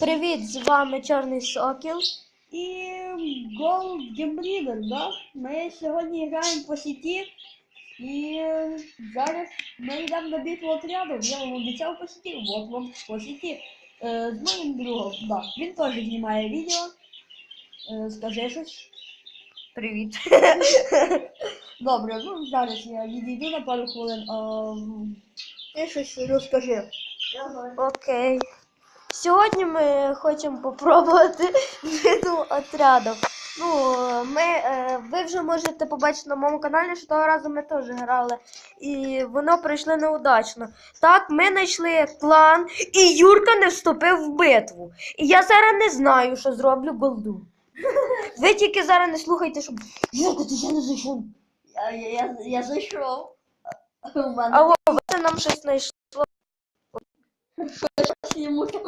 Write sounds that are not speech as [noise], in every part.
Привіт, з вами Чорний Сокіл. І Gold Game Leader, да? Ми сьогодні граємо по сіті. І зараз ми йдемо на битву отряду. Я вам обіцяв по сіті. От вам по сіті. Е, з моїм другом, да. Він теж знімає відео. Е, скажи щось. Привіт. [laughs] Добре, ну зараз я відійду на пару хвилин. А, ти щось розкажи. Окей. Сьогодні ми хочемо попробувати [laughs] битву отрядом. Ну, ми, е, ви вже можете побачити на моєму каналі, що того разу ми теж грали. І воно пройшло неудачно. Так, ми знайшли клан, і Юрка не вступив в битву. І я зараз не знаю, що зроблю голду. Ви тільки зараз не слухайте, щоб. Юрка, ти ще не зайшов. Я, я, я, зайшов. Алло, ви нам щось знайшли. Йому там.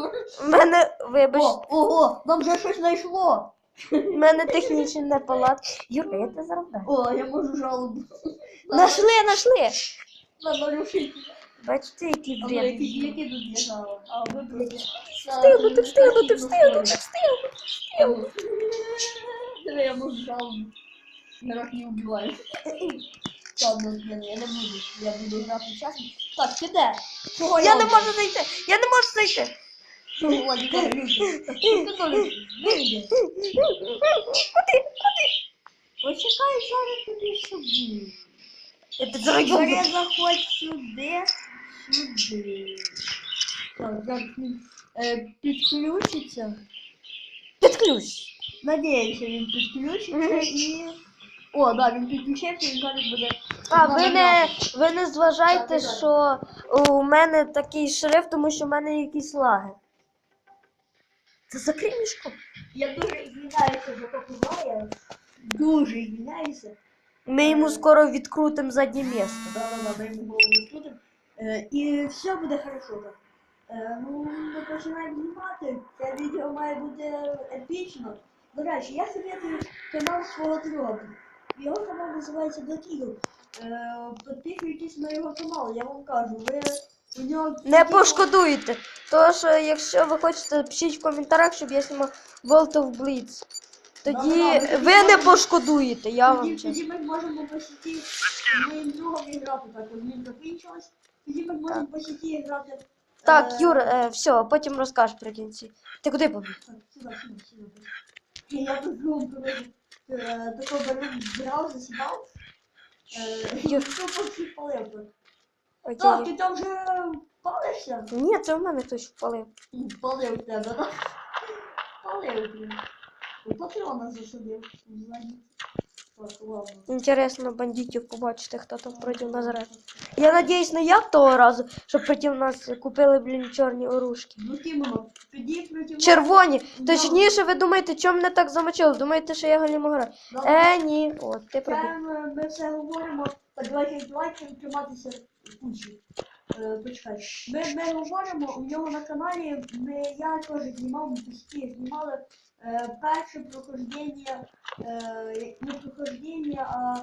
У мене, вибач, О, ого, нам вже щось знайшло. у мене технічний непалат. Юрка, я тебе вдарю. О, я можу жалобу. [laughs] Нашли, нашли. Надо рушити. Бачите, які А ну, які, які тут є жалоби? А ви просто... Встигну, ти встигну, ти встигну, ти встигну. Диви, я можу жалобу. Рак не убиваю. [laughs] Ладно, блин, я не буду. Я буду грати чесно. Так, ти де? Чого Я не можу зайти, я не можу зайти. Я люблю. Так, ти теж вийди. Куди? Почекай, зараз тобі сюди. Я тебе зараз йобну. заходь сюди, сюди. Так, зараз він е, підключиться. Підключ. Надіюся, він підключиться Мгм. і. О, да, він підключився, він зараз буде. А, ви не, ви не зважайте, що у мене такий шрифт, тому що в мене якісь лаги. Це закрий мішку. Я дуже звільняюся за попугая. Дуже звільняюся. Ми йому скоро відкрутимо заднє місце. Да, да, да, дай йому голову відкрутим. Е, і все буде хорошо. Так. Е, ну, ми починаємо знімати. Це відео має бути епічно. До речі, я советую канал свого друга. Його канал називається Black Eagle. Е, підписуйтесь на його канал, я вам кажу. Ви у нього Не такі- пошкодуйте. Тому якщо ви хочете, пишіть в коментарях, щоб я знімав World of Blitz. Тоді Да-да-да, ви не можемо- пошкодуєте, я вам чесно. тоді ми можемо по сіті з моїм другом і грати так. От він закінчилась. Тоді ми можемо по сіті грати. Так, е, Юр, е, все, потім розкажеш при кінці. Ти куди побіг? Так, сюда, сюда, сюда. Я тут другом, коротше, е, тако беру, брав, засідав. Е, Юр. тупо всіх палив тут. Окей. Так, ти там вже палишся? Ні, це в мене хтось впалив. М, Палив в тебе, так? Палив, Інтересно бандитів побачити, хто там проти нас грає. Я надіюсь, не я того разу, щоб проти нас купили, блін, чорні оружки. Ну, Тімоно, тоді проти нас- Червоні. Да. Точніше, ви думаєте, чому мене так замочили? Думаєте, що я галімо граю? Да. Е, ні. От, ти пробіг. ми, ми все говоримо. Так, давайте, давайте триматися кучі. Е, почекай. Ми, ми говоримо, у нього на каналі ми, я теж знімав, ми знімали е, перше прохождення, е, не прохождення, а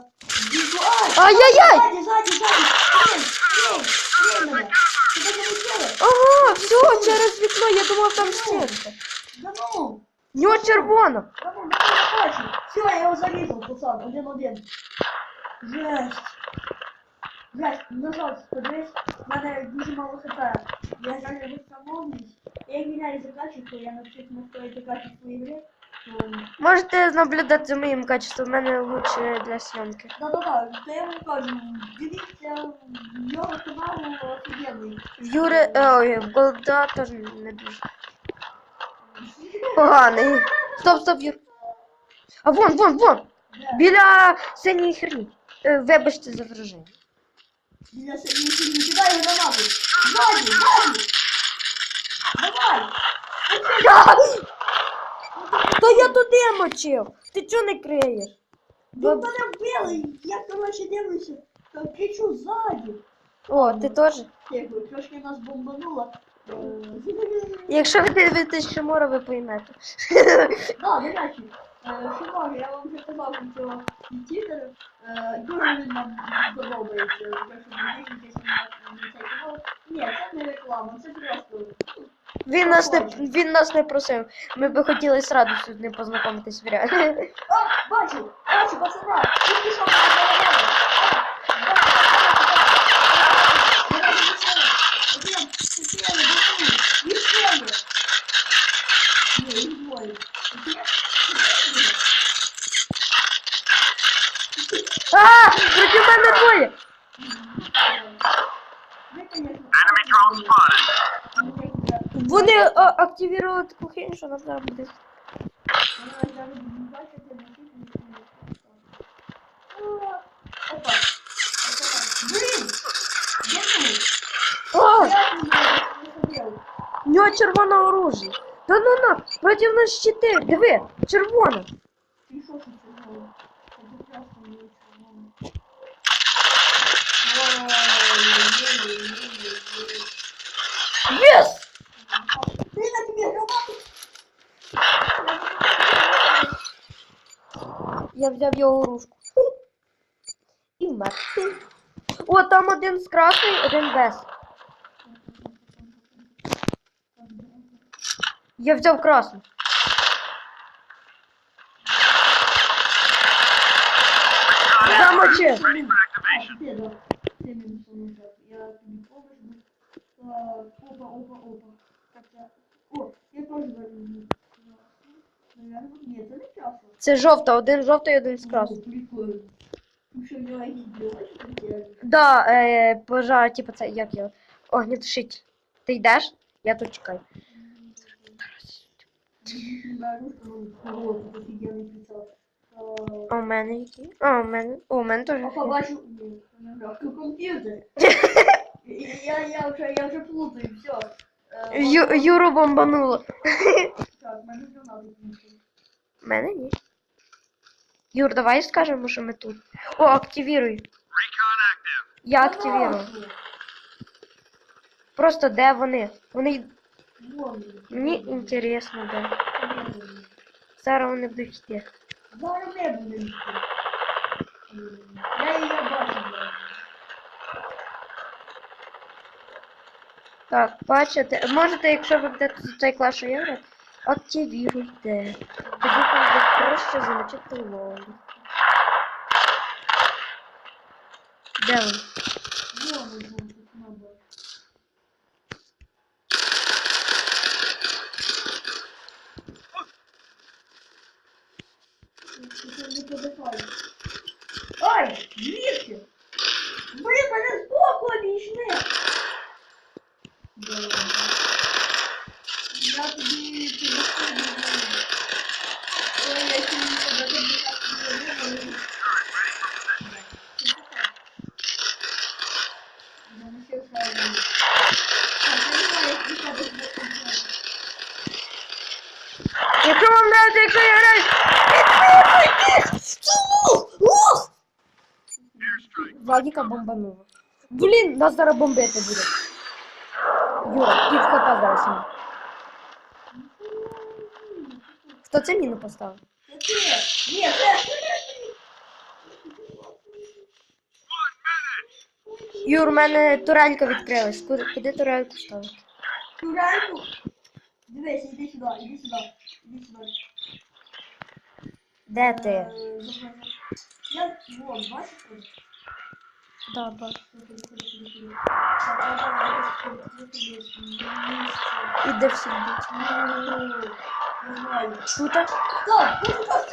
візуаль. Ай-яй-яй! Ззаді, ззаді, ззаді! Стрій, стрій, стрій мене! Тебе залетіли? Ага, все, через вікно, я думав там стінка. Да ну! В нього червоно. Да ну, да ну, не бачу. Все, я його зарізав, пацан, один-один. Жесть. Жесть, нажав, подивись, в мене дуже мало хп. Я реально встановлюсь. Я міняю за качество, я навчусь настроїти качество ігри. Можете наблюдати за моїм качеством, в мене лучше для зйомки. Да-да-да, то я вам кажу, дивіться, в нього канал офігенний. В Юри, ой, в Голда теж не дуже. Поганий. Стоп, стоп, Юр. А вон, вон, вон! Біля синьої херні. Е, Вибачте за враження. Біля синьої, кидай його гранату. Ззаді, ззаді! Давай! Та я туди мочив! Ти чого не криєш? Ви мене вбили, я коротше дивлюся, там кричу ззаді. О, ти теж? Тихо, трошки нас бомбануло. Е, Якщо ви дивитесь Шимора, ви поймете. [laughs] Да, до речі, е, Шимон, я вам вже казав про цього тітера. Дуже він нам подобається. Так що подивіться на на цей канал. Ні, це не реклама, це просто Він нас не він нас не просив. Ми би хотіли сразу з ним познайомитись в реалі. А, бачу, бачу, пацана. Він пішов на. А! Проти мене двоє! Вони а, активували таку хрень, що нам зараз буде. Опа. Не знаю, У нього червоне оружие. Та ну на, проти нас щити. Диви, червоне. Взяв його оружку. І вмер. О, там один з красний, один без. Я взяв красну. Так, опа, опа, опа. О, я тоже возьму. Наверное, нет, это не часто. Це жовта, один жовтий, один з делать? Да, е, пожар, типу це як його. Огнетушитель. Ти йдеш? Я тут чекаю. А у мене які? А, у мене. О, у мене теж. А побачу... Компьютер. [laughs] Я, я уже, я уже плутаю, все. Ю, Юру бомбануло. Так, мене ні. Юр, давай скажемо, що ми тут. О, активіруй. Я активірую. Просто де вони? Вони. Мені інтересно, де. Зараз вони будуть йти. Зараз не буде йти. Я її бачу. Так, бачите, можете, якщо ви будете за цей клаш євро, активіруйте. Тоді буде проще залучити лол. Де він? Вон он, вон, тут надо. Тут не подихає. Ой, звідки? Блін, мене збоку обійшли. Да. Я тобі телефон не знаю. Ой, я ще не тебе тобі так не знаю. Ну, ще правильно. Так, я не знаю, як тебе збоку знаю. Якщо вам нравится, якщо я граю! Ух! Владіка бомбанула. Блін, нас зараз бомбити буде. Юра, пів хп зараз. Хто це міну поставив? Ні, це Юр, у мене турелька відкрилась. Куди, куди турельку ставити? Турельку. Дивись, іди сюди, іди сюди. Іди сюди. Де ти? Е, заходи. Я, вон, бачиш? Да, бачу. Заходи, заходи, заходи. Так, я давай, я тут заходи. Місце. І де всі йдуть? Ну, Не знаю. Тут? Стоп, ну що, стоп!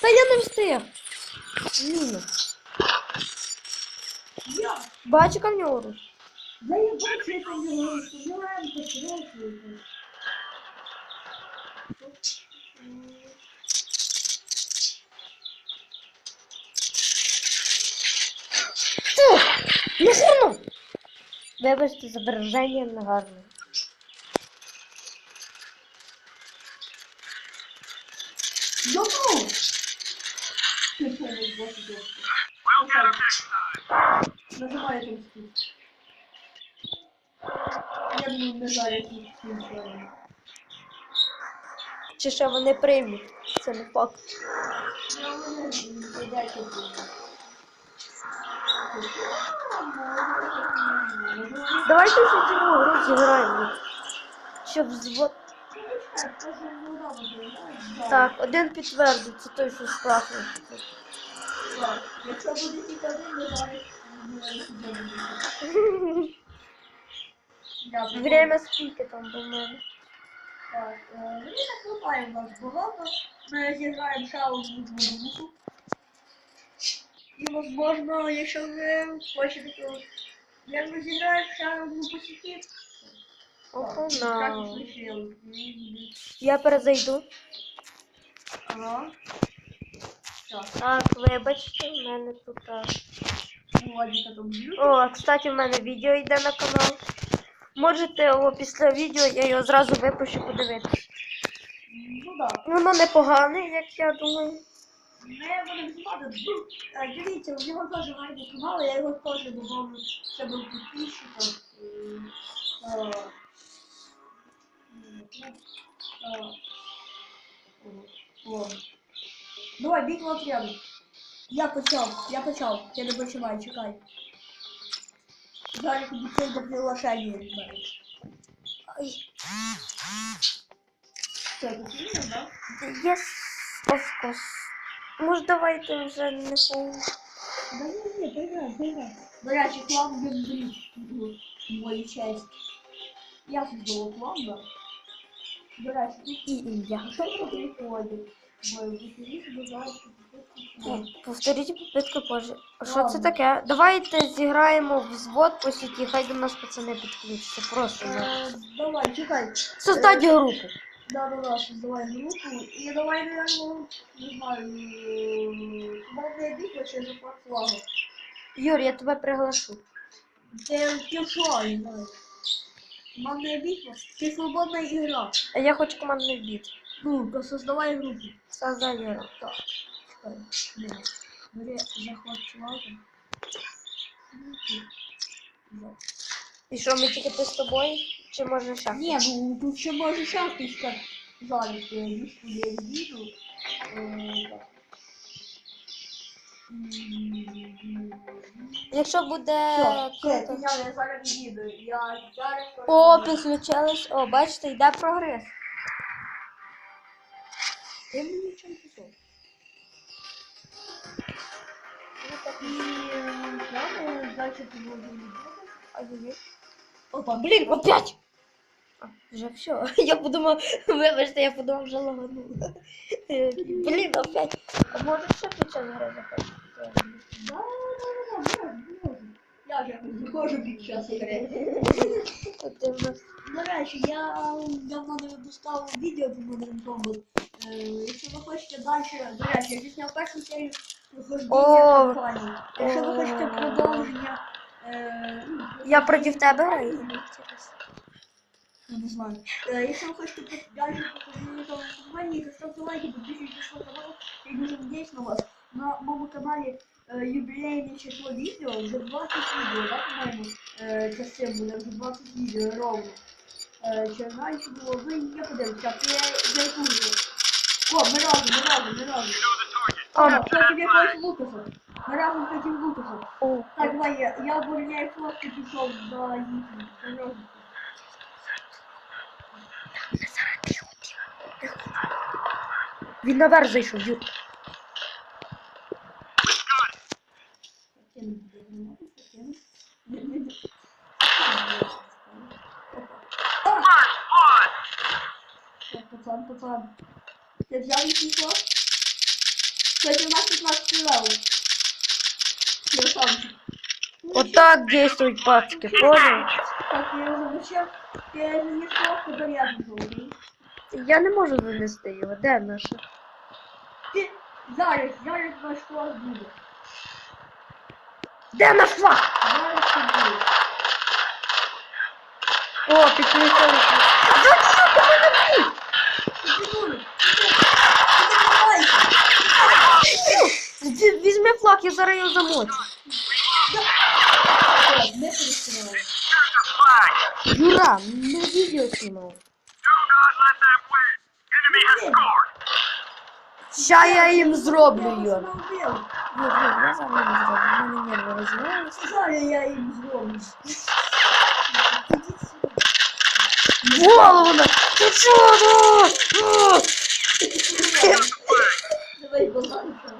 Та я не встиг. Міну. Я, Бачу, нього да я бачу, це не Забираємо потроху. Фу! Не сильно! Вибачте, зображення не гарне. Йоу! Ти що, не бачиш? Нажимаю там скид. Я думаю, не знаю, який скид правильно. Чи що вони приймуть? Це не факт. Ну, вони. Давайте ще цю гру зіграємо. Щоб звод... Так, один підтвердить, це той, що страшно. Якщо буде тільки один, то зараз не знаю. Время скільки там до мене? Так, е, мені так хватає в нас багато. Ми зіграємо ще одну групу. І, можливо, якщо ви хочете, то як ми зіграємо ще одну посітів, Охана. Я перезайду. Ага. Так, Так, вибачте, в мене тут. Владіка б'ють. О, кстати, в мене відео йде на канал. Можете о, після відео я його зразу випущу подивитися. Ну так. Воно непогане, як я думаю. Будемо знімати. Ну, е, Дивіться, у нього теж гарний канал, я його теж додому себе в підписчиках. Е, е, е. Давай, бій в отряду. Я почав, я почав. Я не починаю, чекай. Зараз тобі прийде приглашення від мене. Ой, Все, ти чуєш, да? Yes, of course. Може, давайте вже не помню. Да ні, ні, поіграй, поіграй. До речі, клан Гембридж в моїй честь. Я создала клан, да. До речі, тут І ім'я. Повторіть попитку позже. А що це таке? Давайте зіграємо в звод по сіті, хай до нас пацани підключаться. Просто. ну. Е, Давай, чекай. Создать групу. Да, да, да, создавай групу. І давай, наверное, не знаю, мовний бій, чи захват флагу. Юр, я тебе приглашу. Ти ти не знаю. Мовний бій, ти свободна ігра. А я хочу командний бід. Ну, то создавай групу. Создай групу. Так. Ні. Бери захват флагу. І що, ми тільки ти з тобою? Чи може ще? Ні, ну тут ще може шапочка зараз я вішу, я їду. Е, Якщо буде. Все, все, я зараз їду. Я зараз... О, підключились. О, бачите, йде прогрес. Ти мені нічого не писав. І е, далі, далі ти можеш Опа, блін, опять! А, вже все. [laughs] Я подумав, вибачте, я подумав, вже лаганула. Блін, опять. А може ще під час гри заходити? Да, да, да, да, можна. Я ж якось заходжу під час ігри. До речі, я давно не випускав відео про Modern Combat. Е, Якщо ви хочете далі, до речі, я зняв першу серію проходження О! кампанії. Якщо ви хочете продовження, е, ну, Я проти тебе граю? я не знаю. Е, Якщо ви хочете далі проходження кампанії, то ставте лайки, підписуйтесь на канал. Я дуже надіюсь на вас. На моєму каналі юбілейне число відео, вже 20 відео, да, по-моєму, е, частин буде, вже 20 відео ровно. Е, Чи знаю, що було, ну я подивлюся, ти я дуже. О, ми разом, ми разом, ми разом. А, Так, я тобі хочу Лукаса. Ми разом хотів Лукаса. Так, давай, я, я обороняю флот і пішов за їхнім. Ми. Він наверх зайшов, Юр. Закину, закину, закину. Не, не, не. Опа. Так, пацан, пацан. Ти взяв флот? Кстати, у нас 15 левел. Красавчик. Вот так действуют пацки, понял? Так, я його залучив. Я не флот, тепер я зайшов. Я не можу занести його, де наша? Ти зараз, зараз ваш флот буде. Де наш флаг? Зараз ти буде. О, підключилися. Ти Візь- Візьми флаг, я зараз його замочу. Не перестривай. Юра, не відео знімаю. Ща я їм зроблю, Я Юр, Юр, я сам їм зроблю. У мене нерви розігналися. Зараз я їм зроблю. Голову на... Ти чого? Ну? Давай баланса.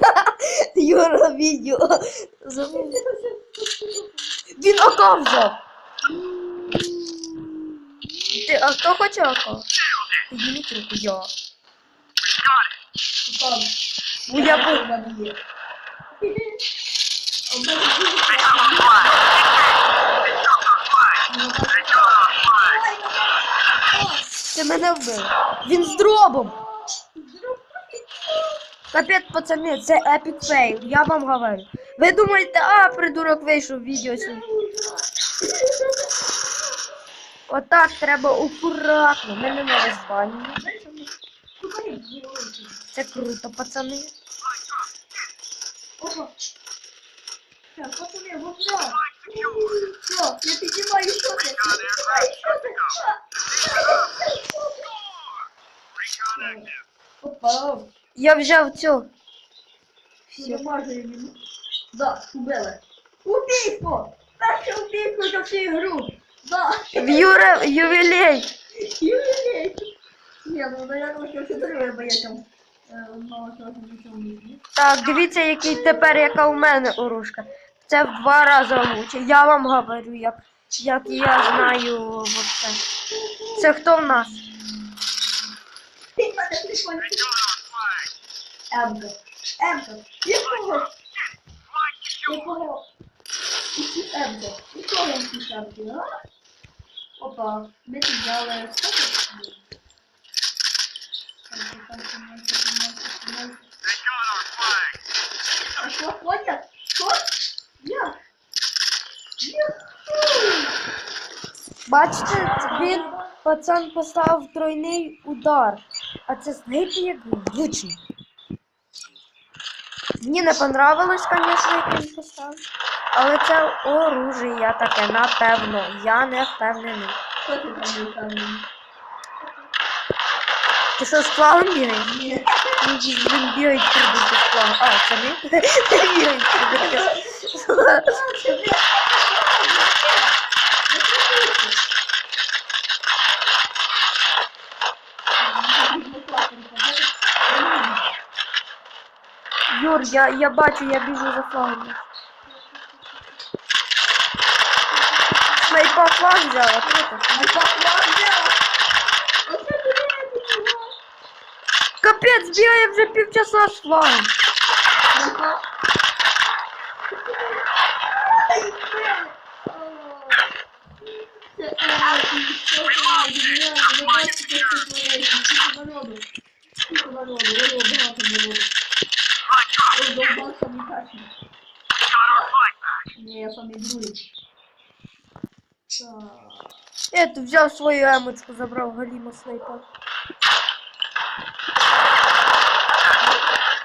[laughs] Юра, відео. Він взяв. Ти, а хто хоче ока? Підніміть руку, я. Ну, я бу- в мене є. Мене дуже класно. Давай, давай. Ти мене вбив. Він з дробом. Капець, пацани, це епік фейл, я вам говорю. Ви думаєте, а, придурок вийшов відео сьогодні. Отак треба акуратно. Мене не розбанює. Це круто, пацани. Опа. Так, пацаны, вот сюда. Все, я піднімаю шоти. Піднімаю шоти. Опа. Я взяв цю. Все. Да, убили. Убійство! Перше убійство за всю ігру. Да. В Юра ювілей. Юрій. Ні, ну, наверное, що все треба, бо я там Так, дивіться, який тепер, яка у мене оружка. Це в два рази лучше. Я вам говорю, як, як я знаю вообще. Це хто в нас? Емка. Емка. Якого? Якого? Які Якого а? Опа, ми тут взяли? А що, ходять? Що? Як? Бачите, він пацан поставив тройний удар. А це знаєте, як влучно. Мені не понравилось, звісно, як він поставив. Але це оружие таке, напевно. Я не впевнений. Що ти там не там? Ти що з флагом бігаєш? Ні. Він з флагом. А, це не? Ти бігаєш. Юр, я, я бачу, я біжу за флагом. Снайпа флаг взяла, круто. Капець, бігає вже півчаса з флагом. Ні, я самий другий. Так. Я тут взяв свою емочку, забрав Галіма снайпа.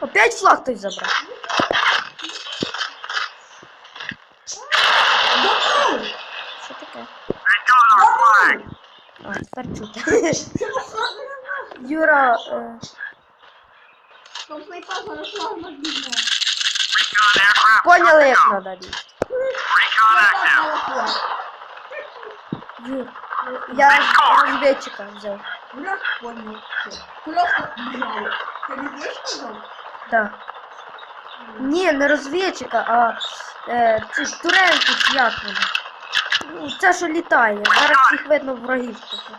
Опять флаг хтось забрав. Готовий! Що таке? Готовий! А, тепер чути. Це послаблений Юра, е, Там снайпа зараз славно бігне. поняли, як треба бігти. Юр, я розвідчика взяв. Враг понял. Просто бежал. Ты не знаешь, что сказал? Да. Ні, не розвідчика, а е, ці турельки як. Ну, це що літає. Зараз їх видно врагів тут.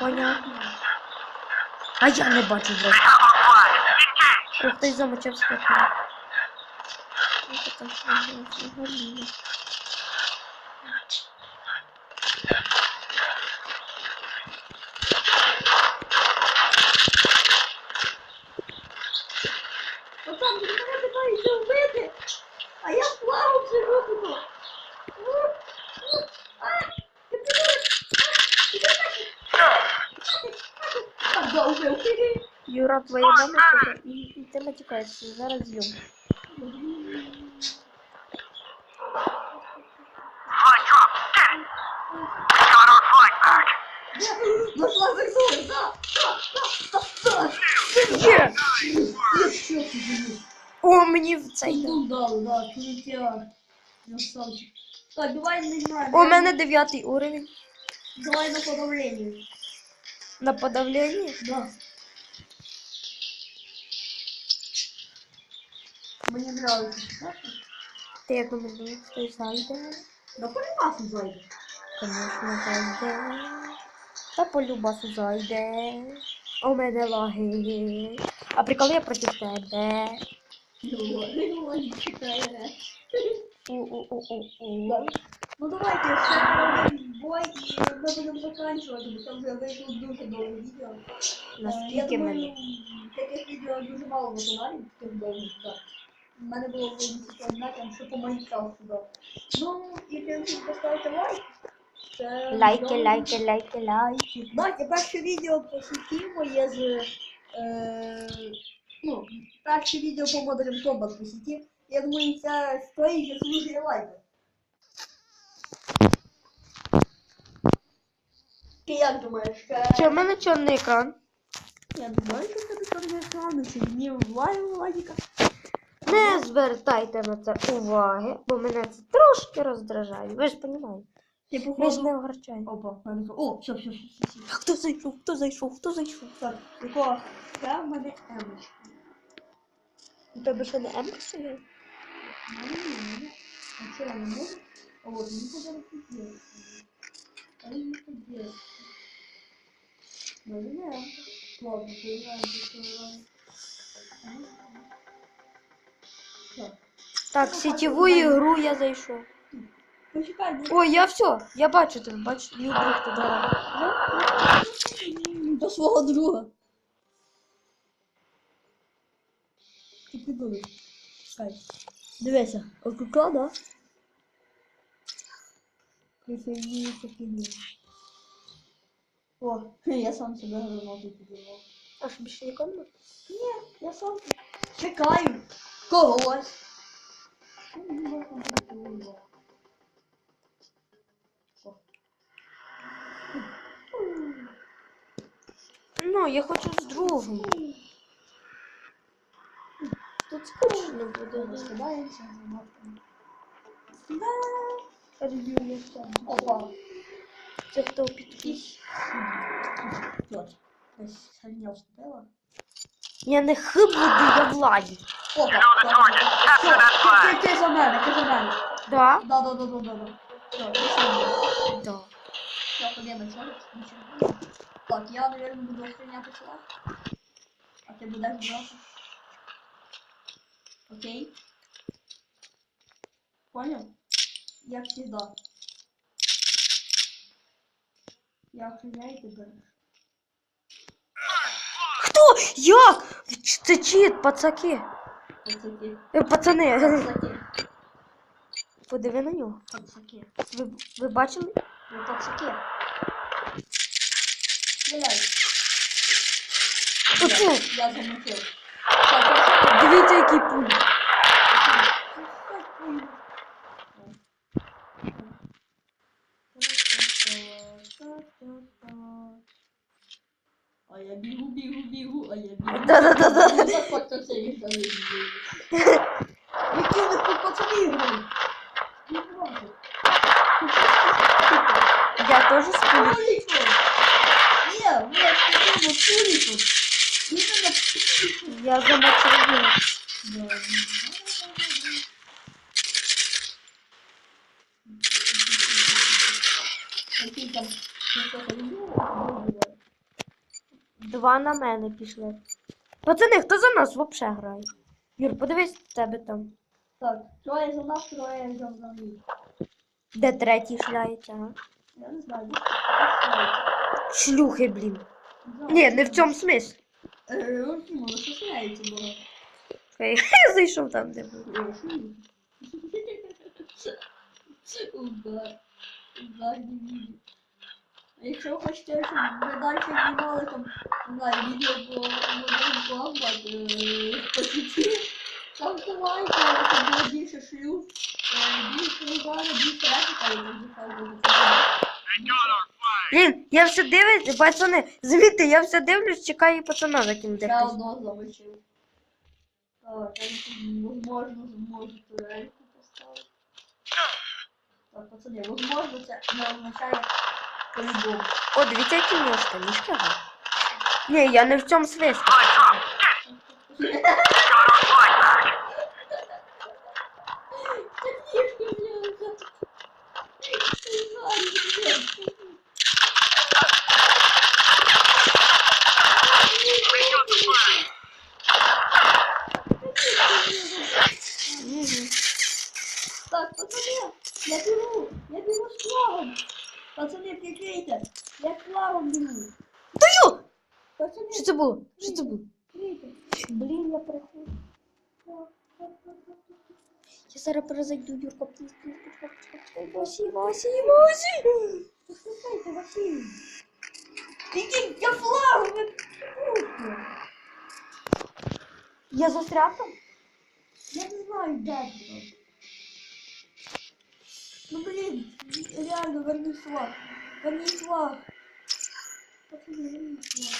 Понятно. А я не бачу врагів. Ох, хтось замочив спину. Ось це там взагалі. Пацан, ти мене питаєшся вбити, а я плавав живу тут. А, ти Так, довбив. Юра, твоя мама тебе і, і ти матюкаєшся. Зараз да, да, да, да. Да! Живеш? О, мені в цей. Ну да, да, крутяк. Красавчик. Так, давай не знаю. У мене дев'ятий уровень. Давай на подавление. На подавлення. Да. Мне нравится. Да? Ти як думаєш, хтось зайде? Да полюбасу зайде. Конечно, зайде. Та по любасу зайде. У мене лаги. А приколи я проти тебе. Ну, не читаю. У-у-у-у-у. Ну давайте ще бой і ми будемо закінчувати, бо там вже вийшло дуже довге відео. Наскільки думаю, таких відео дуже мало на каналі, довгих, так. У мене було одне там, що по Майнкрафту, да. Ну, і в принципі поставте лайк. Це Лайки, добре. лайки, лайки, лайки. Давайте перше відео по сіті моє з. Е, ну, перше відео по Modern Combat по сіті. Я думаю, це стоїть заслужує лайка. Ти як думаєш? Е, Чи в мене чорний екран? Я думаю, що тебе чорний екран, чи мені лайк лайка. Не звертайте на це уваги, бо мене це трошки роздражає. Ви ж розумієте. Ж походу... не огорчаємо. Опа, мене... О, все, все, все, все, все. Хто зайшов? Хто зайшов? Хто зайшов? Так, якого? Я в мене емочка. У тебе що не емка стоїть? А что, я не могу? А вот, не подарок делать. А не делать. Наверное, ладно, поиграем, поиграем. Так, сетеву ігру я зайшов. Ой, я все, я бачу тебе, бачу, мій друг туди. до свого друга. Ти придумай. Чекай. Дивися, ОКК, да? Присоединиться к игре. О, я сам себе гранату підірвав. А що більше нікому? Ні, я сам чекаю когось. Ну, я хочу з другом. Тут скучно буде. Розкидаємося гранатами. Опа. Це хто підпис? Я не хибуду, я владі. Опа. Ти, ти, ти за мене, ти за мене. Да? Да, да, да, да, да, да. Все, ти мене. Да. Все, победа, человек. Ничего. Так, я, наверное, буду охранять чела. А ты будешь браться. Окей. Понял? Я всегда. Я охраняю тебя. Хто? Як? Це чит, пацаки. Пацаки. Е, Пацани, Пацаки. подиви на нього. Пацаки. Ви, ви бачили? Ну, пацаки. Стреляй. Оце. Я замутил. Так. Дивіться, який пуль. А я бігу, бігу, бігу, а я бігу. Да-да-да-да. Так от це все їх там не бігу. Які ви тут пацани грають? Не. Я ми ж таким пуліком. Іменно пуліком. Я. Там Два на мене пішли. Пацани, хто за нас взагалі грає? Юр, подивись в тебе там. Так, троє за нас, троє за мною. Де третій шляється, а? Я не знаю. Шлюхи, блін. Ні, не в цьому смислі. Е, ну, ну, що шляється було? Я зайшов там, де був. Удар. Удар не. Якщо ви хочете, щоб ми далі знімали там, не знаю, відео по Modern Combat, по сіті, ставте лайки, щоб було більше шлюб, е, більше удару, більше епіка, і хай. Блін, я все дивлюсь, пацани, замітьте, я все дивлюсь, чекаю пацана закинути. Я хтось. одного залишив. Так, я тут, возможно, зможу турельку поставити. Так, пацани, возможно, це не означає по-любому. О, дивіться, які в нього штанішки. Ні, я не в цьому смислі. Мгм. було? Що це було? прикрийте. Блин, я перехожу. Я зараз перезайду, Юрка, пліз, пліз, почекай, почекай, почекай. Васі, Васі, Васі! Послухайте, Василий. Прикинь, я флагом, ви Я застряг там? Я не знаю, де ти. Ну блин, реально, верни флаг. Верни флаг. Пацаны, верни флаг.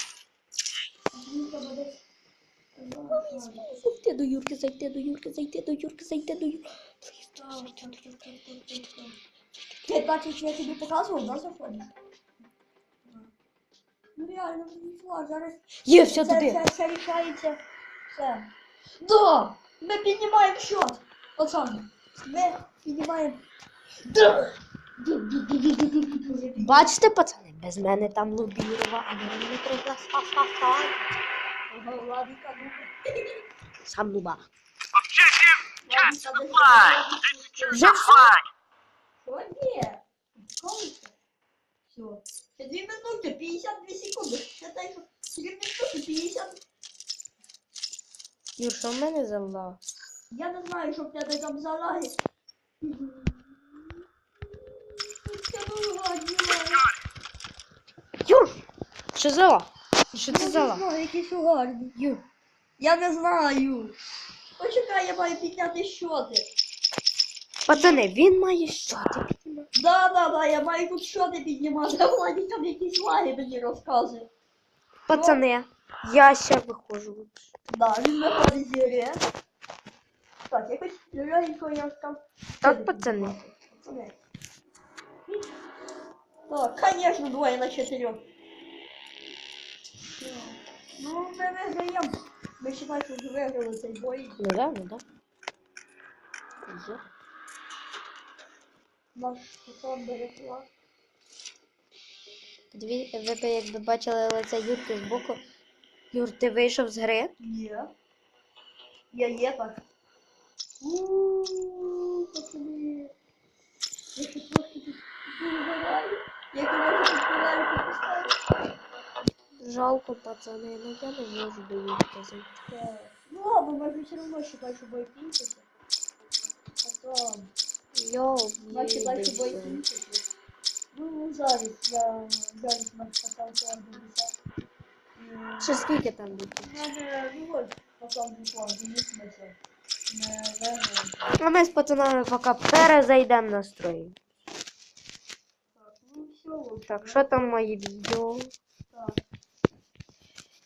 Зайти до Юрки, зайти до Юрки, зайти до Юрки, зайти до Юрки. Ти бачиш, я тобі показував, да, заходиш? Ну реально, верни зараз Є, все це, туди. це, це рішається. Все. Да! Ми піднімаємо счет, пацани. Ми піднімаємо. Да! Бачите, пацани, без мене там лобірова, а мене не треба. Ну. Сам десь- Вже все? Все. Ще 2 минути, 52 секунди. Це так, що 2 минути, 50. Юр, що в мене зала? Я не знаю, що в тебе там за лаги. Гарно. Юр! Що зала? Що Я це не зала? знаю, якісь гарні. Юр. Я не знаю. Почекай, я маю підняти щоти. Пацани, він має щоти піднімати. Да, да, да, я маю тут щоти піднімати. А Владі там якісь лаги мені розказує. Пацани, я ще виходжу. Да, він виходить з. Так, якось легенько я там. Так, пацани. Пацани. Так, конечно, двое на четырех. Ну, ми виграємо. Ми считаємо, що вже виграли цей бой. Ну да, ну да. Є. Наш пацан бере. Дві, ви б якби бачили лице Юрки збоку. Юр, ти вийшов з гри? Є. Я є так. Ууу, пацани. Я ще трошки тут виграю. Я короче тут полярку поставлю. Жалко, пацани, ну я не можу до Юрки зайти. Ну ладно, можно все равно бой принцесса. Потом, Йоу, значит, дальше бой їдеться. принцесса. Ну, зараз я зараз план 50. Ще скільки там буде? Надо, ну план 50. Не виграємо. А ми з пацанами поки перезайдемо на строї. Так, ну що там мої відео?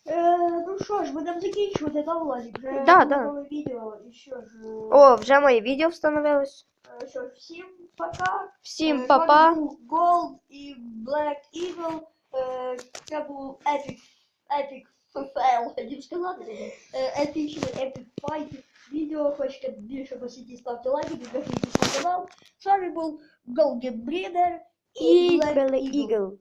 Так. Е, ну що ж, будемо закінчувати, да, Владик? Вже Да, буде да. нове відео, і що ж, е, О, вже моє відео встановилось. е, що ж, всім пока. Всім Е, па-па. з вами був Gold і Black Eagle. Е, Це був Epic, Epic FFL, хотів сказати. Е, Епічний Epic Fight. Відео хочете більше посіті, ставте лайки, підписуйтесь на канал. З вами був Golden Breeder І Black Белий Ігл.